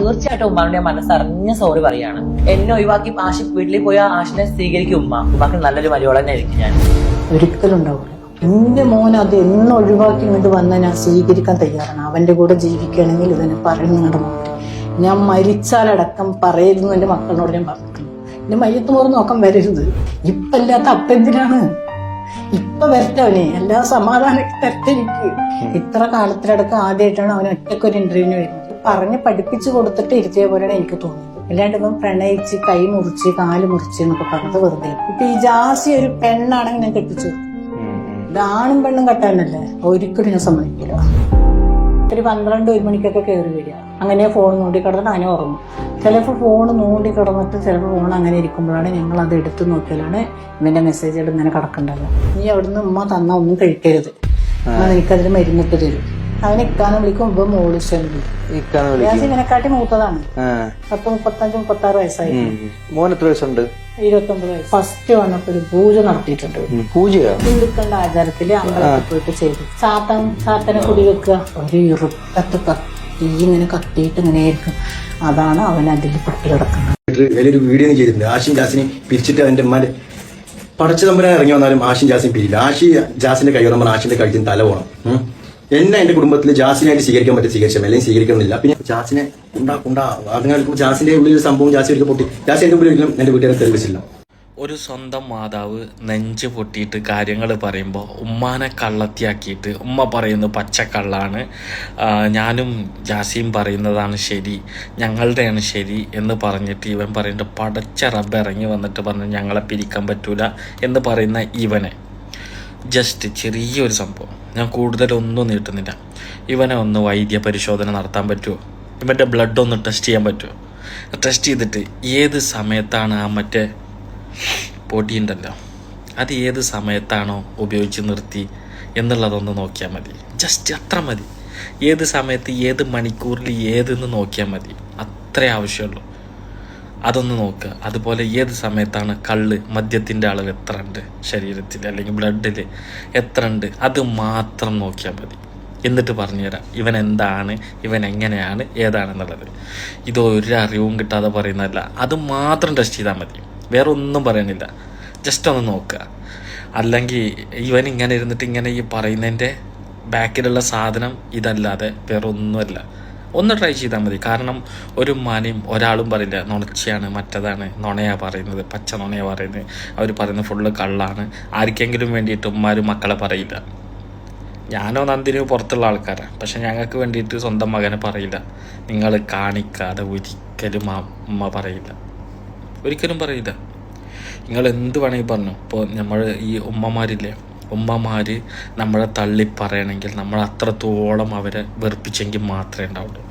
തീർച്ചയായിട്ടും ഉമ്മാവിന്റെ മനസ്സറിഞ്ഞ സോറി പറയാണ്. എന്നെ ഒഴിവാക്കി ആശി വീട്ടിൽ പോയി ആ ആശിനെ സ്വീകരിക്കും ഉമ്മ. ഉമ്മാക്ക് നല്ലൊരു മലയാളം തന്നെ ആയിരിക്കും ഞാൻ. ഒരിക്കലും ഉണ്ടാവില്ല എന്റെ മോൻ അത് എന്നെ ഒഴിവാക്കി ഇങ്ങോട്ട് വന്ന ഞാൻ സ്വീകരിക്കാൻ തയ്യാറാണ്. അവന്റെ കൂടെ ജീവിക്കുകയാണെങ്കിൽ ഇതിനെ പറയുന്നു ഞാൻ മരിച്ചാലടക്കം പറയരുന്നു എന്റെ മക്കളോട് ഞാൻ പറഞ്ഞു എന്റെ മയ്യത്ത് മോർ നോക്കാൻ വരരുത്. ഇപ്പൊ അല്ലാത്ത അപ്പ എന്തിനാണ് ഇപ്പൊ വരട്ടവനെ എല്ലാ സമാധാനം തരട്ടെ എനിക്ക്. ഇത്ര കാലത്തിലടക്കം ആദ്യമായിട്ടാണ് അവൻ ഒറ്റക്കൊരു ഇന്റർവ്യൂവിന് വരുന്നത്. പറഞ്ഞ് പഠിപ്പിച്ചു കൊടുത്തിട്ട് ഇരുത്തിയ പോലെയാണ് എനിക്ക് തോന്നുന്നത് അല്ലാണ്ട് ഇപ്പം പ്രണയിച്ച് കൈ മുറിച്ച് കാൽ മുറിച്ച് എന്നൊക്കെ പറഞ്ഞത് വെറുതെ ഇപ്പൊ ഈ ജാസി ഒരു പെണ്ണാണെങ്കിൽ ഞാൻ കെട്ടിച്ചു ഇത് ആണും പെണ്ണും കെട്ടാനല്ലേ? ഒരിക്കലും ഞാൻ സമ്മതിക്കില്ല. ഒരു പന്ത്രണ്ട് ഒരു മണിക്കൊക്കെ കയറി വരിക. അങ്ങനെ ഫോൺ നോണ്ടി കിടന്നിട്ട് അങ്ങനെ ഉറങ്ങും. ചിലപ്പോൾ ഫോൺ നോണ്ടി കിടന്നിട്ട് ചിലപ്പോൾ ഫോൺ അങ്ങനെ ഇരിക്കുമ്പോഴാണ് ഞങ്ങൾ അത് എടുത്തു നോക്കിയാലാണ് ഇവന്റെ മെസ്സേജുകൾ ഇങ്ങനെ കിടക്കണ്ടല്ലോ. നീ അവിടുന്ന് ഉമ്മ തന്ന ഒന്നും കഴിക്കരുത്. നിനക്കതിന് മരുന്നിട്ട് തരും. അവനെ ഇക്കാന്ന് വിളിക്കും ഇപ്പൊ ഇക്കാന്ന് വിളിക്കും. ഇവനെക്കാട്ടി മൂത്തതാണ്. പത്ത് മുപ്പത്തഞ്ച് മുപ്പത്തി ആറ് വയസ്സായി. മോൻ എത്ര വയസ്സുണ്ട്? ഇരുപത്തി ഒമ്പത് വയസ്സ്. ഫസ്റ്റ് വന്നപ്പോ ഒരു പൂജ നടത്തിയിട്ടുണ്ട്. പൂജ പൂജയോ? ഹിന്ദുക്കളുടെ ആചാരത്തിൽ അമ്പലത്തിൽ പോയിട്ട് ചെയ്തു. സാത്തൻ സാത്തനെ കുടി വെക്കുക. ഒരു ഇറുക്കത്ത് കത്തി ഇങ്ങനെ കത്തിയിട്ട് ഇങ്ങനെ ആയിരിക്കും അതാണ് അവൻ അതിൽ പെട്ട് കിടക്കുന്നത്. വലിയൊരു വീഡിയോ ചെയ്തിട്ടുണ്ട് ആഷിൻ ജാസിനെ പിരിച്ചിട്ട് അവന്റെ ഉമ്മാന്റെ പടച്ചു തമ്പുരാൻ ഇറങ്ങി വന്നാലും ആഷിൻ ജാസിൻ പിരിയില്ല. ആഷി ജാസിന്റെ കൈ നമ്മൾ ആഷിന്റെ കഴുത്തിന് തല പോകണം. എന്നെ എന്റെ കുടുംബത്തിൽ ജാസിനായിട്ട് സ്വീകരിക്കാൻ പറ്റും സ്വീകരിച്ചാൽ അല്ലെങ്കിൽ സ്വീകരിക്കുന്നില്ല പിന്നെ ജാസിനെ ഉണ്ടാ ഉണ്ടാ. അതുങ്ങൾ ജാസിന്റെ ഉള്ളിൽ ഒരു സംഭവം ജാസി ഒരിക്കൽ പൊട്ടി. ജാസി എന്റെ ഉള്ളിൽ ഒരിക്കലും എന്റെ വീട്ടുകാരെ തെളിവിച്ചില്ല ഒരു സ്വന്തം മാതാവ് നെഞ്ച് പൊട്ടിയിട്ട് കാര്യങ്ങൾ പറയുമ്പോൾ ഉമ്മാനെ കള്ളത്തിയാക്കിയിട്ട് ഉമ്മ പറയുന്നത് പച്ചക്കള്ളാണ്. ഞാനും ജാസിയും പറയുന്നതാണ് ശരി ഞങ്ങളുടെയാണ് ശരി എന്ന് പറഞ്ഞിട്ട് ഇവൻ പറയുന്നുണ്ട് പടച്ച റബ്ബ് ഇറങ്ങി വന്നിട്ട് പറഞ്ഞു ഞങ്ങളെ പിരിക്കാൻ പറ്റൂല എന്ന് പറയുന്ന ഇവനെ. ജസ്റ്റ് ചെറിയൊരു സംഭവം. ഞാൻ കൂടുതലൊന്നും നീട്ടുന്നില്ല. ഇവനെ ഒന്ന് വൈദ്യ പരിശോധന നടത്താൻ പറ്റുമോ ഇവന്റെ ബ്ലഡ് ഒന്ന് ടെസ്റ്റ് ചെയ്യാൻ പറ്റുമോ ടെസ്റ്റ് ചെയ്തിട്ട് ഏത് സമയത്താണ് ആ മറ്റേ പൊടിയുണ്ടല്ലോ അത് ഏത് സമയത്താണോ ഉപയോഗിച്ച് നിർത്തി എന്നുള്ളതൊന്ന് നോക്കിയാൽ മതി. ജസ്റ്റ് അത്ര മതി. ഏത് സമയത്ത് ഏത് മണിക്കൂറിൽ ഏതെന്ന് നോക്കിയാൽ മതി. അത്രേ ആവശ്യമുള്ളൂ. അതൊന്ന് നോക്കുക അതുപോലെ ഏത് സമയത്താണ് കള്ള് മദ്യത്തിന്റെ അളവ് എത്ര ഉണ്ട്? ശരീരത്തിൽ അല്ലെങ്കിൽ ബ്ലഡിൽ എത്ര ഉണ്ട്? അത് മാത്രം നോക്കിയാൽ മതി. എന്നിട്ട് പറഞ്ഞുതരാം ഇവൻ എന്താണ് ഇവൻ എങ്ങനെയാണ് ഏതാണെന്നുള്ളത്. ഇത് ഒരു അറിവും കിട്ടാതെ പറയുന്നതല്ല. അത് മാത്രം ടെസ്റ്റ് ചെയ്താൽ മതി. വേറെ ഒന്നും പറയണില്ല. ജസ്റ്റ് ഒന്ന് നോക്കുക അല്ലെങ്കിൽ ഇവൻ ഇങ്ങനെ ഇരുന്നിട്ട് ഇങ്ങനെ ഈ പറയുന്നതിന്റെ ബാക്കിലുള്ള സാധനം ഇതല്ലാതെ വേറെ ഒന്നുമല്ല ഒന്ന് ട്രൈ ചെയ്താൽ മതി. കാരണം ഒരു മാനയും ഒരാളും പറയില്ല നുണച്ചയാണ് മറ്റതാണ് നുണയാ പറയുന്നത് പച്ച നുണയാ പറയുന്നത്. അവർ പറയുന്നത് ഫുള്ള് കള്ളാണ്. ആർക്കെങ്കിലും വേണ്ടിയിട്ട് ഉമ്മാരും മക്കളെ പറയില്ല. ഞാനോ നന്ദിനിയോ പുറത്തുള്ള ആൾക്കാരാണ് പക്ഷെ ഞങ്ങൾക്ക് വേണ്ടിയിട്ട് സ്വന്തം മകനെ പറയില്ല. നിങ്ങൾ കാണിക്കാതെ ഒരിക്കലും അമ്മ പറയില്ല. ഒരിക്കലും പറയില്ല. നിങ്ങൾ എന്ത് വേണമെങ്കിൽ പറഞ്ഞു. ഇപ്പോൾ നമ്മൾ ഈ ഉമ്മമാരില്ലേ ഉമ്മമാർ നമ്മളെ തള്ളി പറയണമെങ്കിൽ നമ്മൾ അത്രത്തോളം അവരെ വെറുപ്പിച്ചെങ്കിൽ മാത്രമേ ഉണ്ടാവുള്ളൂ.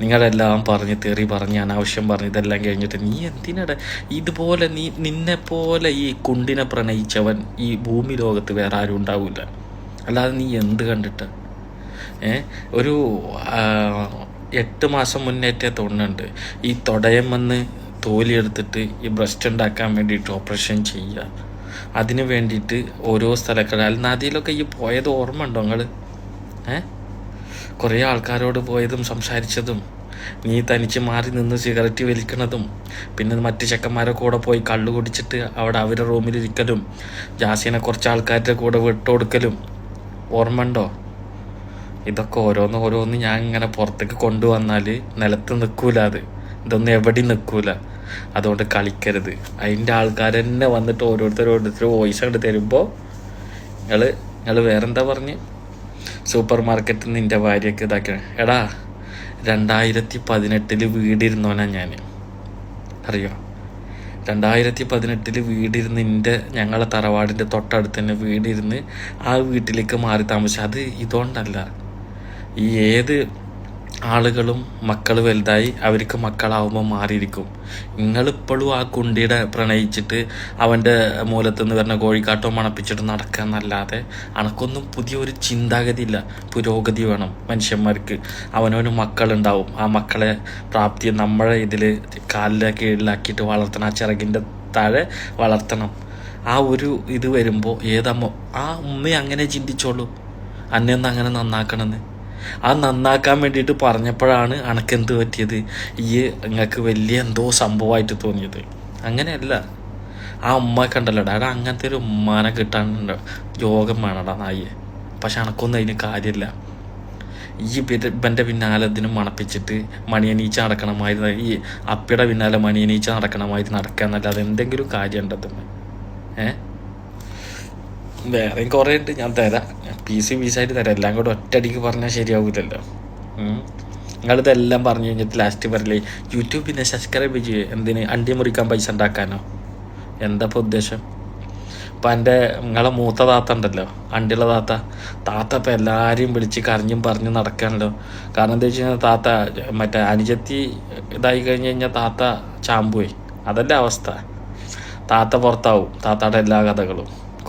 നിങ്ങളെല്ലാം പറഞ്ഞ് തെറി പറഞ്ഞ് അനാവശ്യം പറഞ്ഞ് ഇതെല്ലാം കഴിഞ്ഞിട്ട് നീ എന്തിനട ഇതുപോലെ നീ നിന്നെ പോലെ ഈ കുണ്ടിനെ പ്രണയിച്ചവൻ ഈ ഭൂമി ലോകത്ത് വേറെ ആരും ഉണ്ടാവില്ല. അല്ലാതെ നീ എന്ത് കണ്ടിട്ട്? ഏ? ഒരു എട്ട് മാസം മുന്നേറ്റേ തോന്നുന്നുണ്ട്. ഈ തൊടയം വന്ന് തോലിയെടുത്തിട്ട് ഈ ബ്രസ്റ്റ് ഉണ്ടാക്കാൻ വേണ്ടിയിട്ട് ഓപ്പറേഷൻ ചെയ്യുക. അതിന് വേണ്ടിയിട്ട് ഓരോ സ്ഥലങ്ങളിൽ നദിയിലൊക്കെ ഈ പോയത് ഓർമ്മ ഉണ്ടോ നിങ്ങൾ ഏ? കുറേ ആൾക്കാരോട് പോയതും സംസാരിച്ചതും നീ തനിച്ച് മാറി നിന്ന് സിഗരറ്റ് വലിക്കണതും പിന്നെ മറ്റു ചെക്കന്മാരെ കൂടെ പോയി കള്ളു കുടിച്ചിട്ട് അവിടെ അവരുടെ റൂമിലിരിക്കലും ജാസിനെ കുറച്ച് ആൾക്കാരുടെ കൂടെ വിട്ടുകൊടുക്കലും ഓർമ്മ ഉണ്ടോ ഇതൊക്കെ ഓരോന്ന് ഓരോന്ന് ഞാൻ ഇങ്ങനെ പുറത്തേക്ക് കൊണ്ടുവന്നാൽ നിലത്ത് നിൽക്കൂല അത്. ഇതൊന്നും എവിടെയും നിൽക്കൂല. അതുകൊണ്ട് കളിക്കരുത്. അതിന്റെ ആൾക്കാർ തന്നെ വന്നിട്ട് ഓരോരുത്തർ ഓരോരുത്തർ വോയിസ് അങ്ങോട്ട് തരുമ്പോൾ നിങ്ങൾ നിങ്ങൾ വേറെന്താ പറഞ്ഞ്? സൂപ്പർ മാർക്കറ്റിൽ നിന്ന് എന്റെ ഭാര്യയൊക്കെ ഇതാക്കണം എടാ രണ്ടായിരത്തി പതിനെട്ടിൽ വീടിരുന്നോനാ ഞാൻ അറിയോ? രണ്ടായിരത്തി പതിനെട്ടിൽ വീടിരുന്ന് എന്റെ ഞങ്ങളെ തറവാടിന്റെ തൊട്ടടുത്ത് തന്നെ വീടിരുന്ന് ആ വീട്ടിലേക്ക് മാറി താമസിച്ചു. അത് ഇതുകൊണ്ടല്ല. ഈ ഏത് ആളുകളും മക്കൾ വലുതായി അവർക്ക് മക്കളാവുമ്പോൾ മാറിയിരിക്കും. നിങ്ങളിപ്പോഴും ആ കുണ്ടിയുടെ പ്രണയിച്ചിട്ട് അവന്റെ മൂലത്തെന്ന് വരുന്ന കോഴിക്കാട്ടോ മണപ്പിച്ചിട്ട് നടക്കുക എന്നല്ലാതെ അനക്കൊന്നും പുതിയൊരു ചിന്താഗതി ഇല്ല പുരോഗതി വേണം മനുഷ്യന്മാർക്ക്. അവനവന് മക്കളുണ്ടാവും. ആ മക്കളെ പ്രാപ്തി നമ്മളെ ഇതിൽ കാലിലെ കീഴിലാക്കിയിട്ട് വളർത്തണം. ആ ചിറകിന്റെ താഴെ വളർത്തണം. ആ ഒരു ഇത് വരുമ്പോൾ ഏതമ്മ ആ ഉമ്മ അങ്ങനെ ചിന്തിച്ചോളൂ. അന്നെന്ന് അങ്ങനെ നന്നാക്കണമെന്ന്. ആ നന്നാക്കാൻ വേണ്ടിയിട്ട് പറഞ്ഞപ്പോഴാണ് അനക്കെന്ത് പറ്റിയത്? ഈ നിങ്ങൾക്ക് വലിയ എന്തോ സംഭവമായിട്ട് തോന്നിയത്. അങ്ങനെയല്ല. ആ ഉമ്മ കണ്ടല്ലോടാ എടാ അങ്ങനത്തെ ഒരു ഉമ്മാനെ കിട്ടാൻ യോഗം വേണടാ നായി. പക്ഷെ അനക്കൊന്നും അതിന് കാര്യമില്ല. ഈ ഇവന്റെ പിന്നാലെ ഇതിന് മണപ്പിച്ചിട്ട് മണിയനീച്ച നടക്കണമായിരുന്നു ഈ അപ്പിയുടെ പിന്നാലെ മണിയനീച്ച നടക്കണമായിരുന്നു നടക്കുക എന്നല്ലാതെ എന്തെങ്കിലും കാര്യം ഉണ്ടത് ഏ? വേറെയും കുറേ ഉണ്ട് ഞാൻ തരാം പീസ് പീസായിട്ട് തരാം. എല്ലാം കൂടെ ഒറ്റയടിക്ക് പറഞ്ഞാൽ ശരിയാവില്ലല്ലോ നിങ്ങളിതെല്ലാം പറഞ്ഞു കഴിഞ്ഞിട്ട് ലാസ്റ്റ് പറയില്ലേ യൂട്യൂബിനെ സബ്സ്ക്രൈബ് ചെയ്യേ. എന്തിന്? അണ്ടി മുറിക്കാൻ പൈസ ഉണ്ടാക്കാനോ? എന്താ ഇപ്പോൾ ഉദ്ദേശം? ഇപ്പം എന്റെ നിങ്ങളെ മൂത്ത താത്ത ഉണ്ടല്ലോ. അണ്ടിയുള്ള താത്ത. താത്ത ഇപ്പം എല്ലാവരെയും വിളിച്ച് കരഞ്ഞും പറഞ്ഞും നടക്കാണല്ലോ. കാരണം എന്താ വെച്ച് കഴിഞ്ഞാൽ താത്ത മറ്റേ അനുജത്തി ഇതായി കഴിഞ്ഞ് കഴിഞ്ഞാൽ താത്ത ചാമ്പുപോയി അതല്ലേ അവസ്ഥ. താത്ത പുറത്താവും. താത്തയുടെ എല്ലാ കഥകളും.